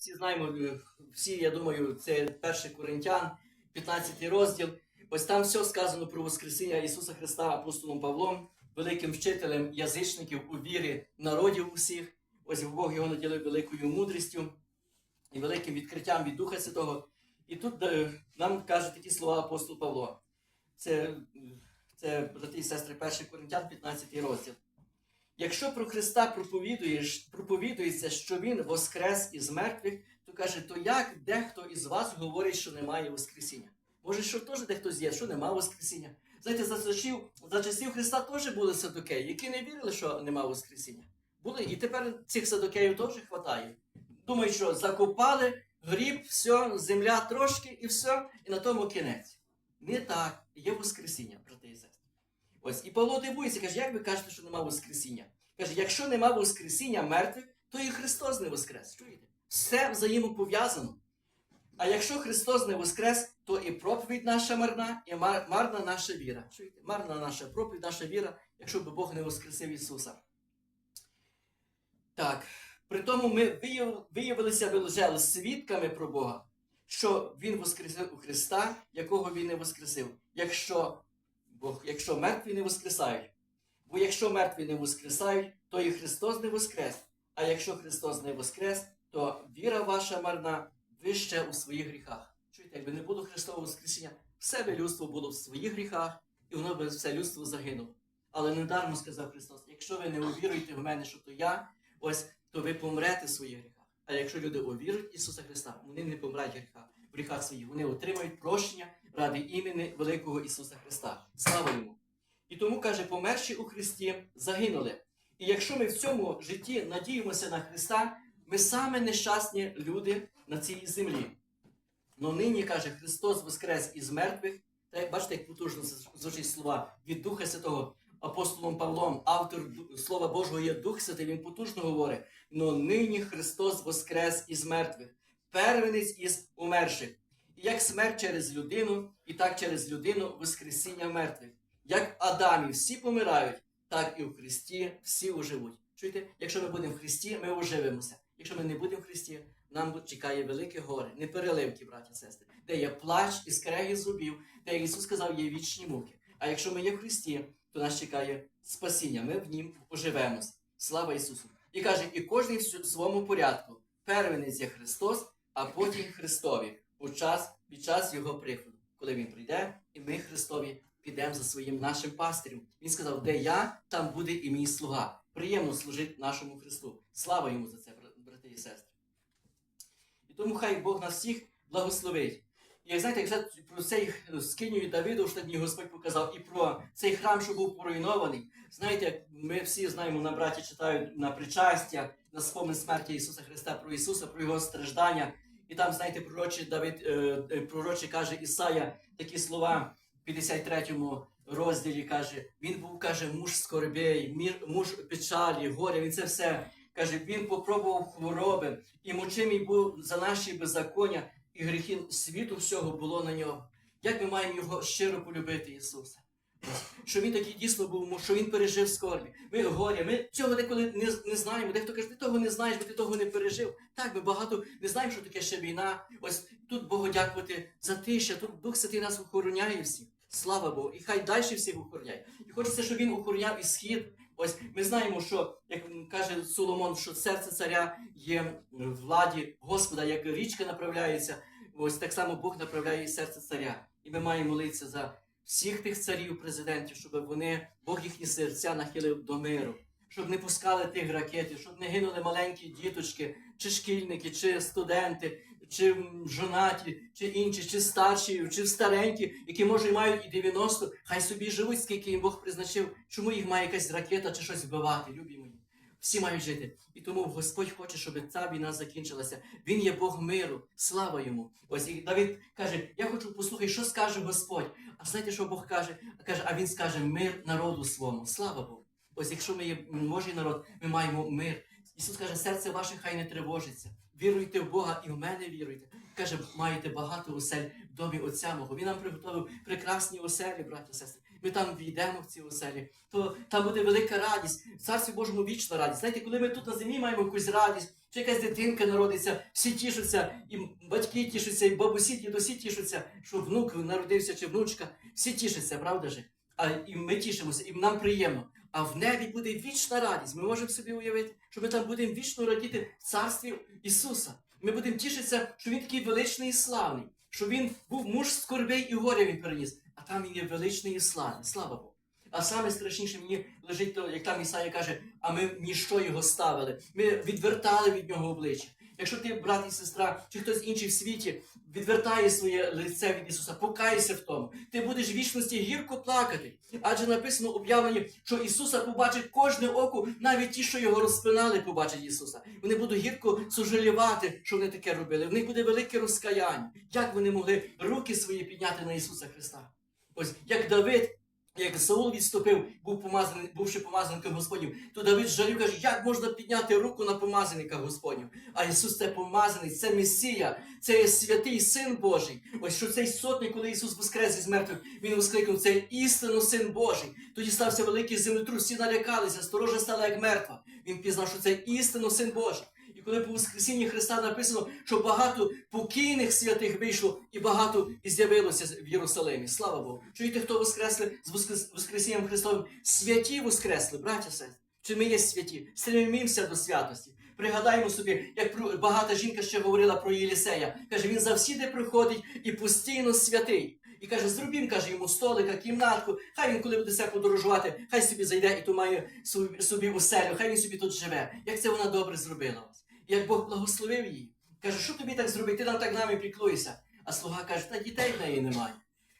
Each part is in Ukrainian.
всі знаємо, е, всі, я думаю, це перший Коринтян, 15 розділ. Ось там все сказано про Воскресіння Ісуса Христа апостолом Павлом, великим вчителем язичників у вірі народів усіх. Ось Бог його наділив великою мудрістю і великим відкриттям від Духа Святого. І тут е, нам каже такі слова апостол Павло. Це, це брати і сестри, 1 Коринтян, 15 розділ. Якщо про Христа проповідуєш, проповідується, що Він воскрес із мертвих, то каже, то як дехто із вас говорить, що немає Воскресіння? Може, що теж дехто є, що немає Воскресіння? Знаєте, за часів, за часів Христа теж були садокеї, які не вірили, що немає Воскресіння. Були, і тепер цих садокеїв теж вистачає. Думають, що закопали, гріб, все, земля трошки і все, і на тому кінець. Не так, є Воскресіння, брати і сестри. Ось, і Павло дивується, каже, як ви кажете, що нема Воскресіння? Каже, якщо нема Воскресіння мертвих, то і Христос не воскрес. Чуєте? Все взаємопов'язано. А якщо Христос не воскрес, то і проповідь наша марна, і мар- марна наша віра. Чуєте? Марна наша проповідь, наша віра, якщо б Бог не воскресив Ісуса. Так, при тому ми вияв- виявилися вже свідками про Бога, що Він воскресив у Христа, якого Він не воскресив. Якщо, Бог, якщо мертві не воскресають. Бо якщо мертві не воскресають, то і Христос не воскрес. А якщо Христос не воскрес, то віра ваша марна, ви ще у своїх гріхах. Чуєте, якби не було Христового Воскресіння, все би людство було в своїх гріхах, і воно би все людство загинуло. Але недармо сказав Христос: якщо ви не увіруєте в мене, що то я, ось то ви помрете в своїх гріхах. А якщо люди увірують Ісуса Христа, вони не помруть в гріхах, в гріхах своїх, вони отримають прощення ради імені великого Ісуса Христа. Слава йому! І тому каже, померші у Христі загинули. І якщо ми в цьому житті надіємося на Христа, ми саме нещасні люди на цій землі. Но нині каже Христос воскрес із мертвих. Та бачите, як потужно звучить слова від Духа Святого апостолом Павлом, автор Слова Божого є Дух Святий, він потужно говорить. Но нині Христос воскрес із мертвих, первенець із умерших. І як смерть через людину, і так через людину Воскресіння мертвих. Як в Адамі всі помирають, так і в Христі всі оживуть. Чуєте, якщо ми будемо в Христі, ми оживимося. Якщо ми не будемо в Христі, нам чекає велике горе, не переливки, браті і сестри, де є плач і скреги зубів, де Ісус сказав, є вічні муки. А якщо ми є в Христі, то нас чекає спасіння. Ми в нім оживемось. Слава Ісусу! І каже, і кожен в своєму порядку. Первенець є Христос, а потім Христові у час, під час Його приходу, коли Він прийде, і ми Христові підемо за своїм нашим пастирем. Він сказав, де я, там буде і мій слуга. Приємно служити нашому Христу. Слава йому за це, брати і сестри. І тому хай Бог нас всіх благословить. Як знаєте, як про цей скинію Давиду, що мені Господь показав, і про цей храм, що був поруйнований. Знаєте, ми всі знаємо, на браті читають на причастя, на спомин смерті Ісуса Христа про Ісуса, про Його страждання. І там, знаєте, пророчий Давид, е, е, пророчий каже Ісая такі слова в 53-му розділі каже: Він був, каже, муж скорбей, мір, муж печалі, горя. Він це все каже, він попробував хвороби, і мучимий був за наші беззаконня, і гріхи світу всього було на нього. Як ми маємо його щиро полюбити, Ісуса? Що він такий дійсно був, що він пережив скорбі. Ми горя, ми цього деколи не, не знаємо. Дехто каже, ти того не знаєш, бо ти того не пережив. Так, ми багато не знаємо, що таке ще війна. Ось тут Богу дякувати за тиша, тут Дух Святий нас охороняє всіх. Слава Богу, і хай далі всіх охороняє. І хочеться, щоб він охороняв і схід. Ось ми знаємо, що як каже Соломон, що серце царя є в владі Господа, як річка направляється. Ось так само Бог направляє і серце царя. І ми маємо молитися за всіх тих царів, президентів, щоб вони, Бог їхні серця нахилив до миру, щоб не пускали тих ракетів, щоб не гинули маленькі діточки, чи шкільники, чи студенти, чи жонаті, чи інші, чи старші, чи старенькі, які може мають і 90, хай собі живуть, скільки їм Бог призначив, чому їх має якась ракета чи щось вбивати, любі мої. Всі мають жити. І тому Господь хоче, щоб ця війна закінчилася. Він є Бог миру. Слава йому. Ось і Давид каже: Я хочу послухати, що скаже Господь. А знаєте, що Бог каже? Каже, а він скаже мир народу своєму. Слава Богу. Ось якщо ми є Божий народ, ми маємо мир. Ісус каже, серце ваше хай не тривожиться. Віруйте в Бога і в мене віруйте. Каже, маєте багато осель в домі Отця мого. Він нам приготовив прекрасні оселі, браті і сестри. ми там війдемо в ці оселі, то там буде велика радість, в царстві Божому вічна радість. Знаєте, коли ми тут на землі маємо якусь радість, чи якась дитинка народиться, всі тішаться, і батьки тішаться, і бабусі, дідусі тішаться, що внук народився чи внучка, всі тішаться, правда ж? А і ми тішимося, і нам приємно. А в небі буде вічна радість. Ми можемо собі уявити, що ми там будемо вічно радіти в царстві Ісуса. Ми будемо тішитися, що Він такий величний і славний, що Він був муж скорбей і горя він переніс, а там він є величний і славний. Слава Богу. А саме страшніше мені лежить то, як там Ісая каже, а ми ніщо його ставили. Ми відвертали від нього обличчя. Якщо ти, брат і сестра, чи хтось інший в світі відвертає своє лице від Ісуса, покайся в тому. Ти будеш в вічності гірко плакати. Адже написано об'явлені, що Ісуса побачить кожне око, навіть ті, що його розпинали, побачать Ісуса. Вони будуть гірко сожалівати, що вони таке робили. В них буде велике розкаяння. Як вони могли руки свої підняти на Ісуса Христа? Ось як Давид. Як Саул відступив, був помазаний, бувши помазаником Господнім, то Давид жалів каже, як можна підняти руку на помазаника Господню? А Ісус це помазаний, це Месія, це є святий Син Божий. Ось що цей сотник, коли Ісус воскрес із мертвих, Він воскликнув, це істинно Син Божий. Тоді стався великий землетрус, всі налякалися, сторожа стала як мертва. Він пізнав, що це істинно Син Божий. І коли по Воскресінні Христа написано, що багато покійних святих вийшло і багато і з'явилося в Єрусалимі. Слава Богу. Чуєте, хто воскресли з Воскрес- Воскресінням Христовим? Святі воскресли, браття сестри. Чи ми є святі? Стремімося до святості. Пригадаємо собі, як багата жінка ще говорила про Єлісея. Каже, він завсіди приходить і постійно святий. І каже, зробім, каже йому столика, кімнатку. Хай він, коли буде себе подорожувати, хай собі зайде і то має собі, оселю, хай він собі тут живе. Як це вона добре зробила вас? І Як Бог благословив її. Каже, що тобі так зробити? Ти нам так нами піклуєшся. А слуга каже, та дітей в неї немає.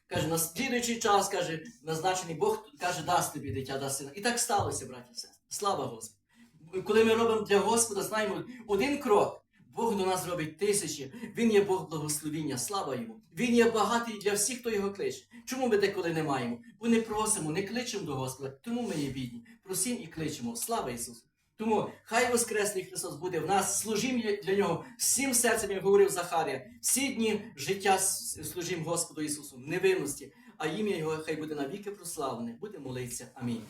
Каже, на слідуючий час, каже, назначений Бог каже, дасть тобі дитя, дасть сина. І так сталося, браті і. Слава Господу. Коли ми робимо для Господа, знаємо, один крок, Бог до нас робить тисячі. Він є Бог благословіння, слава йому. Він є багатий для всіх, хто його кличе. Чому ми деколи не маємо? Бо не просимо, не кличемо до Господа, тому ми є бідні. Просім і кличемо. Слава Ісусу! Тому хай Воскресний Христос буде в нас, служім для нього всім серцем, як говорив Захарія. Всі дні життя служим Господу Ісусу невинності, а ім'я Його хай буде навіки прославлене. Будемо молитися. Амінь.